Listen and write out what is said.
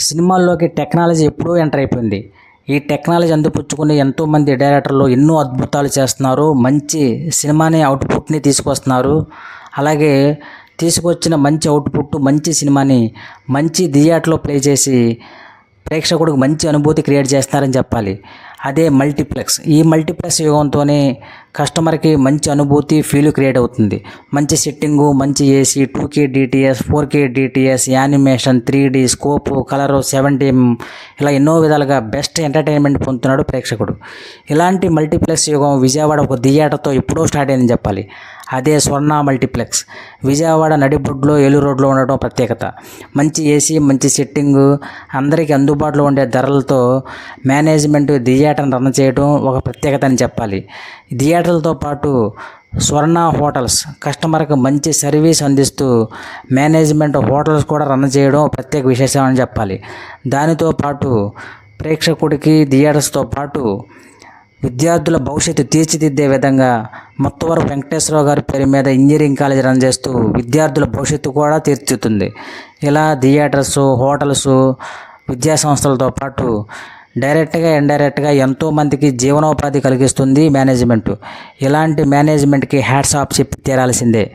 సినిమాల్లోకి టెక్నాలజీ ఎప్పుడూ ఎంటర్ అయిపోయింది. ఈ టెక్నాలజీ అందిపుచ్చుకుని ఎంతోమంది డైరెక్టర్లు ఎన్నో అద్భుతాలు చేస్తున్నారు. మంచి సినిమాని అవుట్పుట్ని తీసుకొస్తున్నారు అలాగే తీసుకొచ్చిన మంచి అవుట్పుట్ మంచి సినిమాని మంచి థియేటర్లో ప్లే చేసి ప్రేక్షకుడికి మంచి అనుభూతి క్రియేట్ చేస్తున్నారని చెప్పాలి. అదే మల్టీప్లెక్స్. ఈ మల్టీప్లెక్స్ యుగంతోనే కస్టమర్కి మంచి అనుభూతి ఫీల్ క్రియేట్ అవుతుంది. మంచి సెట్టింగు మంచి AC two K DTS four K DTS animation three D scope colour seventy ఇలా ఎన్నో విధాలుగా బెస్ట్ ఎంటర్టైన్మెంట్ పొందుతున్నాడు ప్రేక్షకుడు. ఇలాంటి మల్టీప్లెక్స్ యుగం విజయవాడ ఒక థియేటర్తో ఎప్పుడో స్టార్ట్ అయిందని చెప్పాలి. అదే స్వర్ణ మల్టీప్లెక్స్ విజయవాడ నడిబొడ్లో ఏలూరు రోడ్లో ఉండటం ప్రత్యేకత. మంచి ఏసీ మంచి సెట్టింగు అందరికీ అందుబాటులో ఉండే ధరలతో మేనేజ్మెంట్ థియేటర్ని రన్ చేయడం ఒక ప్రత్యేకత అని చెప్పాలి. థియేటర్ థియేటర్లతో పాటు స్వర్ణ హోటల్స్ కస్టమర్కి మంచి సర్వీస్ అందిస్తూ మేనేజ్మెంట్ హోటల్స్ కూడా రన్ చేయడం ప్రత్యేక విశేషం అని చెప్పాలి. దానితో పాటు ప్రేక్షకుడికి థియేటర్స్తో పాటు విద్యార్థుల భవిష్యత్తు తీర్చిదిద్దే విధంగా మొత్తవరం వెంకటేశ్వరరావు గారి పేరు మీద ఇంజనీరింగ్ కాలేజ్ రన్ చేస్తూ విద్యార్థుల భవిష్యత్తు కూడా తీర్చిదిద్దుతుంది. ఇలా థియేటర్స్ హోటల్స్ విద్యాసంస్థలతో పాటు డైరెక్ట్గా ఇండైరెక్ట్గా ఎంతోమందికి జీవనోపాధి కలిగిస్తుంది మేనేజ్మెంట్. ఇలాంటి మేనేజ్మెంట్కి హ్యాట్స్ ఆఫ్ చెప్పి తీరాల్సిందే.